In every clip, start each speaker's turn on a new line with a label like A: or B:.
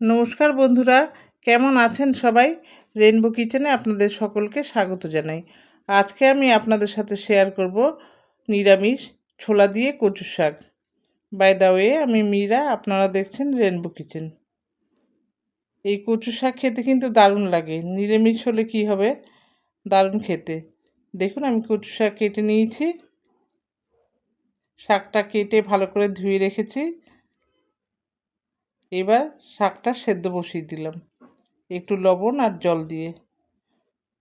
A: নমস্কার বন্ধুরা, কেমন আছেন সবাই? রেনবো কিচেনে আপনাদের সকলকে স্বাগত জানাই। আজকে আমি আপনাদের সাথে শেয়ার করব নিরামিষ ছোলা দিয়ে কচু শাক। বাই দা ওয়ে আমি মীরা, আপনারা দেখছেন রেনবো কিচেন এই কচু শাক খেতে কিন্তু দারুণ লাগে। নিরামিষ হলে কি হবে? দারুণ খেতে। দেখুন, আমি কচু শাক কেটে নিয়েছি। শাকটা কেটে ভালো করে ধুয়ে রেখেছি। এবার শাকটা সেদ্ধ বসিয়ে দিলাম। একটু লবণ আর জল দিয়ে।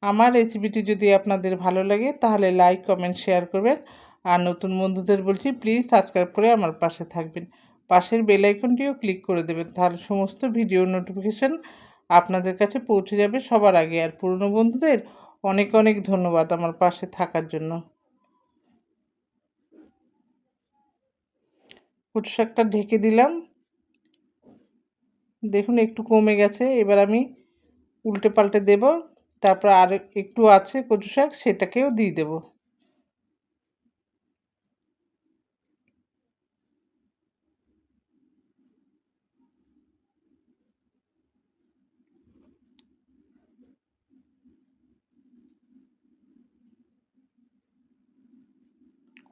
A: আমার রেসিপিটি যদি আপনাদের ভালো লাগে, তাহলে লাইক কমেন্ট শেয়ার করবেন। আর নতুন বন্ধুদের বলছি প্লিজ সাবস্ক্রাইব করে আমার পাশে থাকবেন। পাশের বেল আইকনটিও ক্লিক করে দেবেন। তাহলে সমস্ত ভিডিও নোটিফিকেশান আপনাদের কাছে পৌঁছে যাবে সবার আগে। আর পুরনো বন্ধুদের অনেক অনেক ধন্যবাদ আমার পাশে থাকার জন্য। শাকটা ঢেকে দিলাম। দেখুন, একটু কমে গেছে। এবার আমি উল্টে পাল্টে দেব। তারপর আর একটু আছে কচু শাক, সেটাকেও দিয়ে দেব।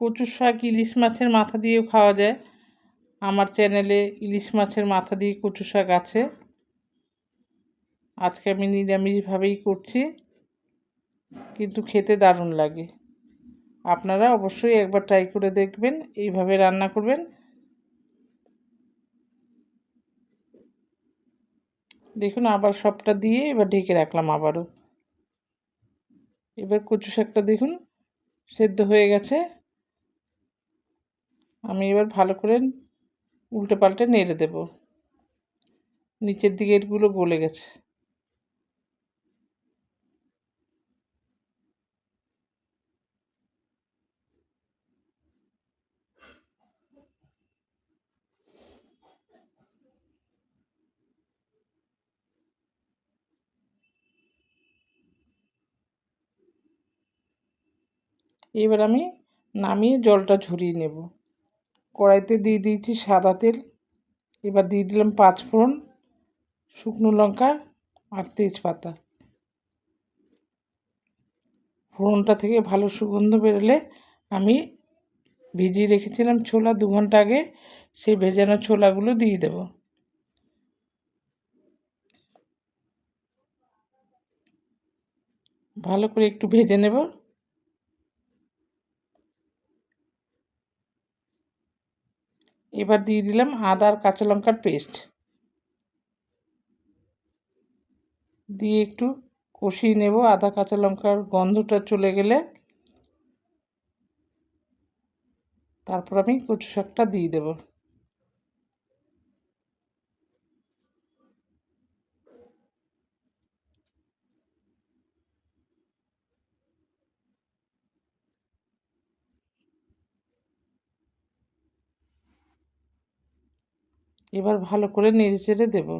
A: কচু শাক, ইলিশ মাছের মাথা দিয়েও খাওয়া যায়। আমার চ্যানেলে ইলিশ মাছের মাথা দিয়ে কচু শাক আছে। আজকে আমি নিরামিষভাবেই করছি, কিন্তু খেতে দারুণ লাগে। আপনারা অবশ্যই একবার ট্রাই করে দেখবেন, এইভাবে রান্না করবেন। দেখুন, আবার সবটা দিয়ে এবার ঢেকে রাখলাম আবারও। এবার কচু শাকটা দেখুন, সেদ্ধ হয়ে গেছে। আমি এবার ভালো করে উল্টে পাল্টে নেড়ে দেব। নিচের দিকে দিকেরগুলো গলে গেছে। এবার আমি নামিয়ে জলটা ঝরিয়ে নেব। কড়াইতে দিয়ে দিয়েছি সাদা তেল। এবার দিয়ে দিলাম পাঁচ ফোড়ন শুকনো লঙ্কা আর তেজপাতা। ফোড়নটা থেকে ভালো সুগন্ধ বেরোলে আমি ভিজিয়ে রেখেছিলাম ছোলা দু ঘণ্টা আগে, সেই ভেজানো ছোলাগুলো দিয়ে দেব। ভালো করে একটু ভেজে নেব। এবার দিয়ে দিলাম আদা আর কাঁচা লঙ্কার পেস্ট। দিয়ে একটু কষিয়ে নেব আদা কাঁচা লঙ্কার গন্ধটা চলে গেলে। তারপর আমি কচু শাকটা দিয়ে দেব। এবার ভালো করে নেড়ে চেড়ে দেবো।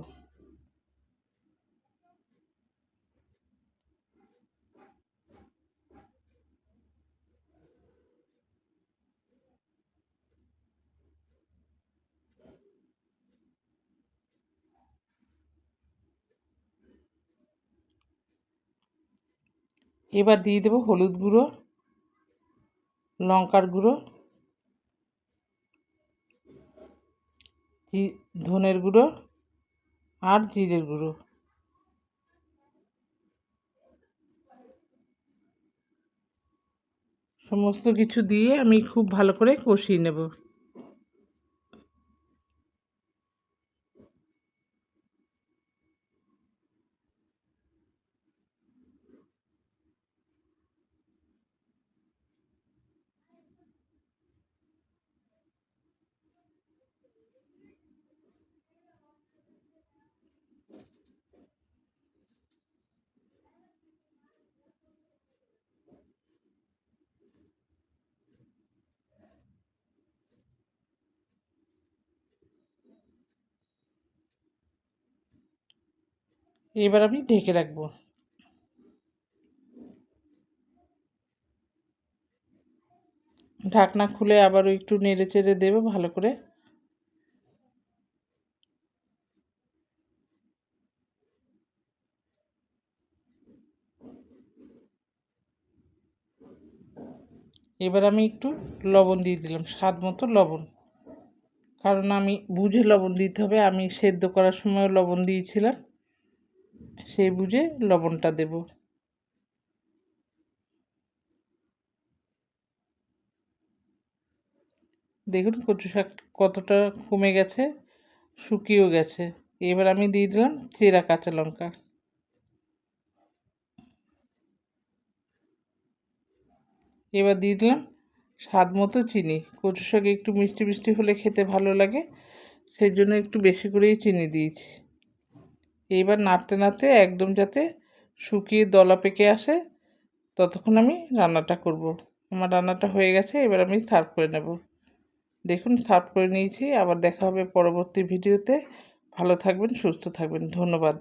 A: এবার দিয়ে দেবো হলুদ গুঁড়ো লঙ্কার গুঁড়ো। ধনের গুঁড়ো আর জিরের গুঁড়ো। সমস্ত কিছু দিয়ে আমি খুব ভালো করে কষিয়ে নেব। এবার আমি ঢেকে রাখব। ঢাকনা খুলে আবারও একটু নেড়ে চেড়ে দেবো ভালো করে। এবার আমি একটু লবণ দিয়ে দিলাম, স্বাদ মতো লবণ। কারণ আমি বুঝে লবণ দিতে হবে, আমি সেদ্ধ করার সময় লবণ দিয়েছিলাম। সেই বুঝে লবণটা দেব। দেখুন কচু শাক কতটা কমে গেছে, শুকিয়েও গেছে। এবার আমি দিয়ে দিলাম চেরা কাঁচা লঙ্কা। এবার দিয়ে দিলাম স্বাদ মতো চিনি। কচু শাকে একটু মিষ্টি মিষ্টি হলে খেতে ভালো লাগে, সেই জন্য একটু বেশি করেই চিনি দিয়েছি। এইবার নাড়তে নাড়তে একদম যাতে শুকিয়ে দলা পেকে আসে, ততক্ষণ আমি রান্নাটা করব। আমার রান্নাটা হয়ে গেছে, এবার আমি সার্ভ করে নেব। দেখুন, সার্ভ করে নিয়েছি। আবার দেখা হবে পরবর্তী ভিডিওতে। ভালো থাকবেন, সুস্থ থাকবেন। ধন্যবাদ।